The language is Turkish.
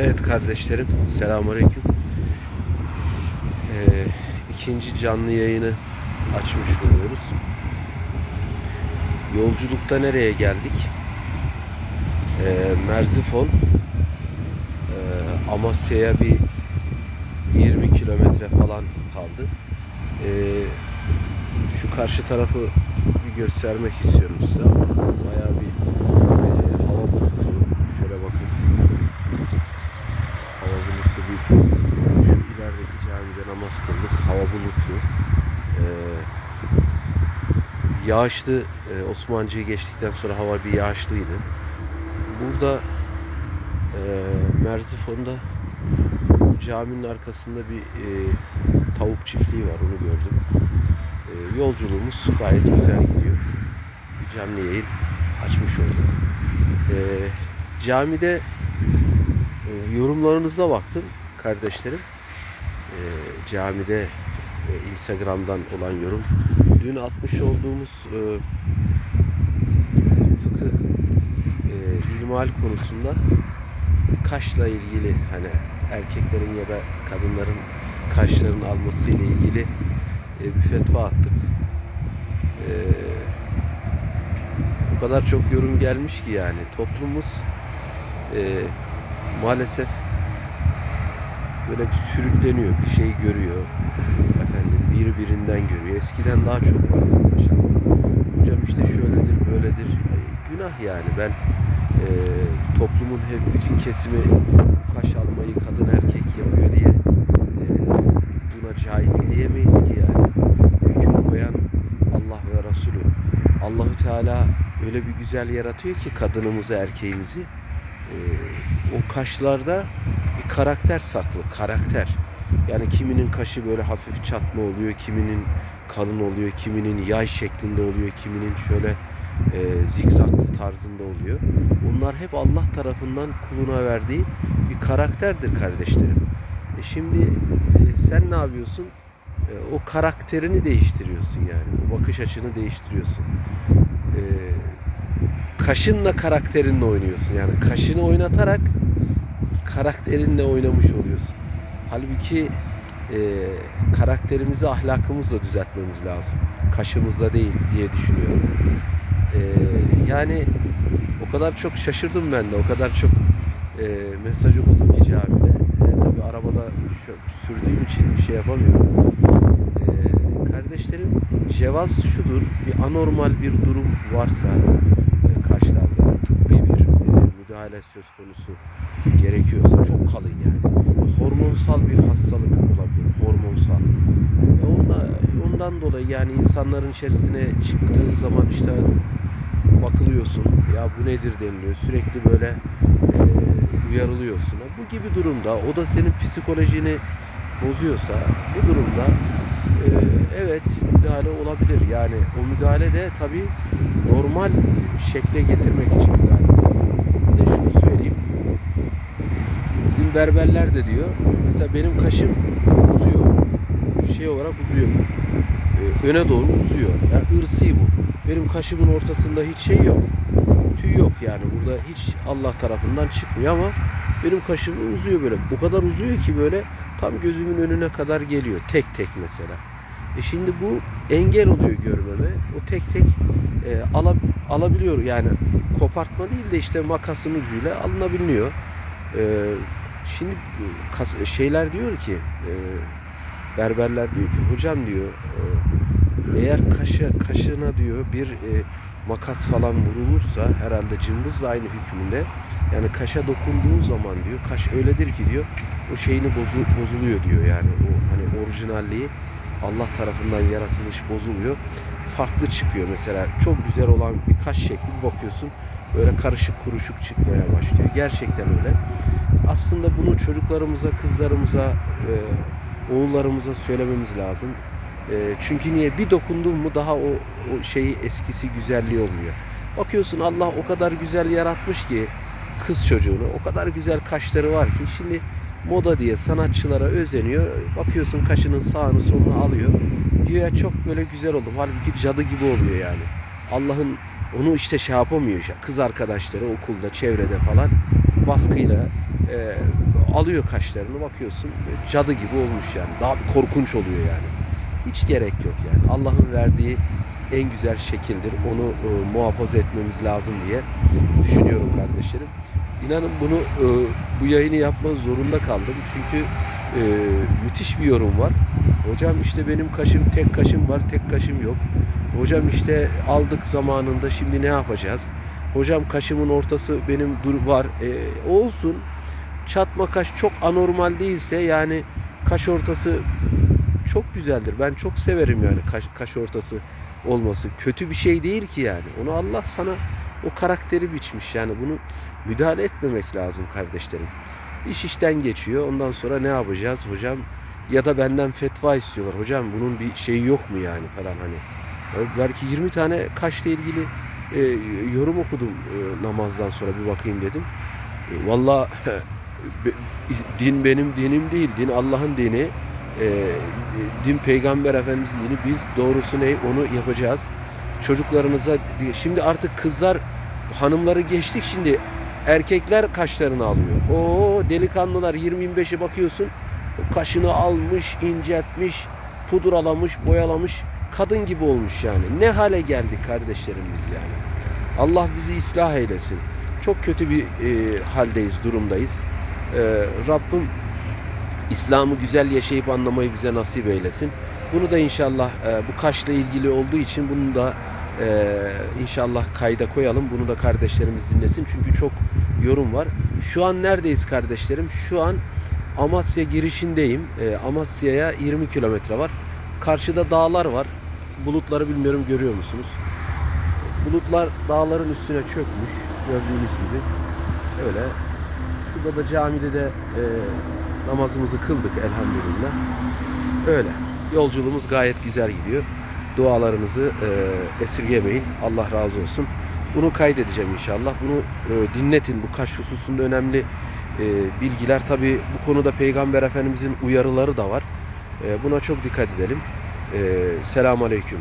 Evet kardeşlerim, selamünaleyküm. Ee, ikinci canlı yayını açmış bulunuyoruz. Yolculukta nereye geldik? Ee, Merzifon, ee, Amasya'ya bir 20 kilometre falan kaldı. Ee, şu karşı tarafı bir göstermek istiyorum size ama bayağı bir ee, hava bulutlu. Şöyle bakın hava bulutlu bir şu ilerideki camide namaz kıldık hava bulutlu ee, yağışlı e, Osmancı'yı geçtikten sonra hava bir yağışlıydı. Burada e, Merzifon'da caminin arkasında bir e, tavuk çiftliği var onu gördüm. E, yolculuğumuz gayet güzel gidiyor. Bir canlı yayın açmış olduk. E, camide e, yorumlarınıza baktım kardeşlerim. E, camide e, Instagram'dan olan yorum. Dün atmış olduğumuz e, fıkıh e, ilmihal konusunda kaşla ilgili hani erkeklerin ya da kadınların kaşların alması ile ilgili e, bir fetva attık. E, o kadar çok yorum gelmiş ki yani toplumumuz e, maalesef böyle sürükleniyor, bir şey görüyor. Birbirinden görüyor. Eskiden daha çok vardı arkadaşlar. Hocam işte şöyledir, böyledir. Günah yani. Ben e, toplumun hep bütün kesimi kaş almayı kadın erkek yapıyor diye e, buna caiz diyemeyiz ki yani. Hüküm koyan Allah ve Resulü. Allahü Teala öyle bir güzel yaratıyor ki kadınımızı, erkeğimizi. Ee, o kaşlarda bir karakter saklı, karakter. Yani kiminin kaşı böyle hafif çatma oluyor, kiminin kalın oluyor, kiminin yay şeklinde oluyor, kiminin şöyle e, zikzaklı tarzında oluyor. Bunlar hep Allah tarafından kuluna verdiği bir karakterdir kardeşlerim. E şimdi e, sen ne yapıyorsun? E, o karakterini değiştiriyorsun yani. O bakış açını değiştiriyorsun. E, kaşınla karakterinle oynuyorsun. Yani kaşını oynatarak karakterinle oynamış oluyorsun. Halbuki e, karakterimizi ahlakımızla düzeltmemiz lazım. Kaşımızla değil diye düşünüyorum. E, yani o kadar çok şaşırdım ben de. O kadar çok e, mesaj okudum ki camide. E, arabada sürdüğüm için bir şey yapamıyorum. E, kardeşlerim cevaz şudur. Bir anormal bir durum varsa e, kaşlarda tıbbi bir e, müdahale söz konusu gerekiyorsa çok kalın yani. Hormonsal bir hastalık olabilir. Hormonsal. E ondan, ondan dolayı yani insanların içerisine çıktığın zaman işte bakılıyorsun. Ya bu nedir deniliyor. Sürekli böyle e, uyarılıyorsun. Bu gibi durumda o da senin psikolojini bozuyorsa bu durumda e, evet müdahale olabilir. Yani o müdahale de tabii normal şekle getirmek için müdahale. Bir de şunu söyleyeyim. Berberler de diyor. Mesela benim kaşım uzuyor. Şey olarak uzuyor. Ee, öne doğru uzuyor. Yani ırsi bu. Benim kaşımın ortasında hiç şey yok. Tüy yok yani. Burada hiç Allah tarafından çıkmıyor ama benim kaşım uzuyor böyle. O kadar uzuyor ki böyle tam gözümün önüne kadar geliyor. Tek tek mesela. E şimdi bu engel oluyor görmeme. O tek tek e, ala, alabiliyor yani kopartma değil de işte makasın ucuyla alınabiliyor. E, şimdi şeyler diyor ki e, berberler diyor ki hocam diyor e, eğer kaşı kaşına diyor bir e, makas falan vurulursa herhalde cımbızla aynı hükmünde yani kaşa dokunduğun zaman diyor kaş öyledir ki diyor o şeyini bozu, bozuluyor diyor yani o hani orijinalliği Allah tarafından yaratılış bozuluyor. Farklı çıkıyor mesela. Çok güzel olan bir kaş şekli bakıyorsun böyle karışık kuruşuk çıkmaya başlıyor. Gerçekten öyle. Aslında bunu çocuklarımıza, kızlarımıza, e, oğullarımıza söylememiz lazım. E, çünkü niye? Bir dokundun mu daha o, o şeyi eskisi güzelliği olmuyor. Bakıyorsun Allah o kadar güzel yaratmış ki kız çocuğunu. O kadar güzel kaşları var ki şimdi moda diye sanatçılara özeniyor. Bakıyorsun kaşının sağını solunu alıyor. Güya çok böyle güzel oldum. Halbuki cadı gibi oluyor yani. Allah'ın onu işte şey yapamıyor. Kız arkadaşları okulda, çevrede falan baskıyla e, alıyor kaşlarını bakıyorsun cadı gibi olmuş yani. Daha korkunç oluyor yani. Hiç gerek yok yani. Allah'ın verdiği en güzel şekildir. Onu e, muhafaza etmemiz lazım diye düşünüyorum kardeşlerim. İnanın bunu e, bu yayını yapmak zorunda kaldım. Çünkü e, müthiş bir yorum var. Hocam işte benim kaşım tek kaşım var, tek kaşım yok. Hocam işte aldık zamanında şimdi ne yapacağız? Hocam kaşımın ortası benim dur var. E, olsun. Çatma kaş çok anormal değilse yani kaş ortası çok güzeldir. Ben çok severim yani kaş, kaş ortası olması. Kötü bir şey değil ki yani. Onu Allah sana o karakteri biçmiş. Yani bunu müdahale etmemek lazım kardeşlerim. İş işten geçiyor. Ondan sonra ne yapacağız hocam? Ya da benden fetva istiyorlar. Hocam bunun bir şeyi yok mu yani falan hani. Belki 20 tane kaşla ilgili e, yorum okudum e, namazdan sonra bir bakayım dedim. E, Valla din benim dinim değil. Din Allah'ın dini. E, din Peygamber Efendimizin dini. Biz doğrusu ne onu yapacağız. Çocuklarınıza şimdi artık kızlar hanımları geçtik şimdi erkekler kaşlarını alıyor. O delikanlılar 20-25'e bakıyorsun kaşını almış, inceltmiş, pudralamış, boyalamış kadın gibi olmuş yani. Ne hale geldik kardeşlerimiz yani. Allah bizi ıslah eylesin. Çok kötü bir e, haldeyiz, durumdayız. E, Rabbim İslam'ı güzel yaşayıp anlamayı bize nasip eylesin. Bunu da inşallah e, bu kaşla ilgili olduğu için bunu da e, inşallah kayda koyalım. Bunu da kardeşlerimiz dinlesin. Çünkü çok yorum var. Şu an neredeyiz kardeşlerim? Şu an Amasya girişindeyim. E, Amasya'ya 20 kilometre var. Karşıda dağlar var. Bulutları bilmiyorum görüyor musunuz? Bulutlar dağların üstüne çökmüş. Gördüğünüz gibi. Öyle. Şurada da camide de e, namazımızı kıldık elhamdülillah. Öyle. Yolculuğumuz gayet güzel gidiyor. Dualarınızı e, esirgemeyin. Allah razı olsun. Bunu kaydedeceğim inşallah. Bunu e, dinletin. Bu kaş hususunda önemli e, bilgiler. Tabi bu konuda Peygamber Efendimizin uyarıları da var. E, buna çok dikkat edelim. E, Selamun Aleyküm.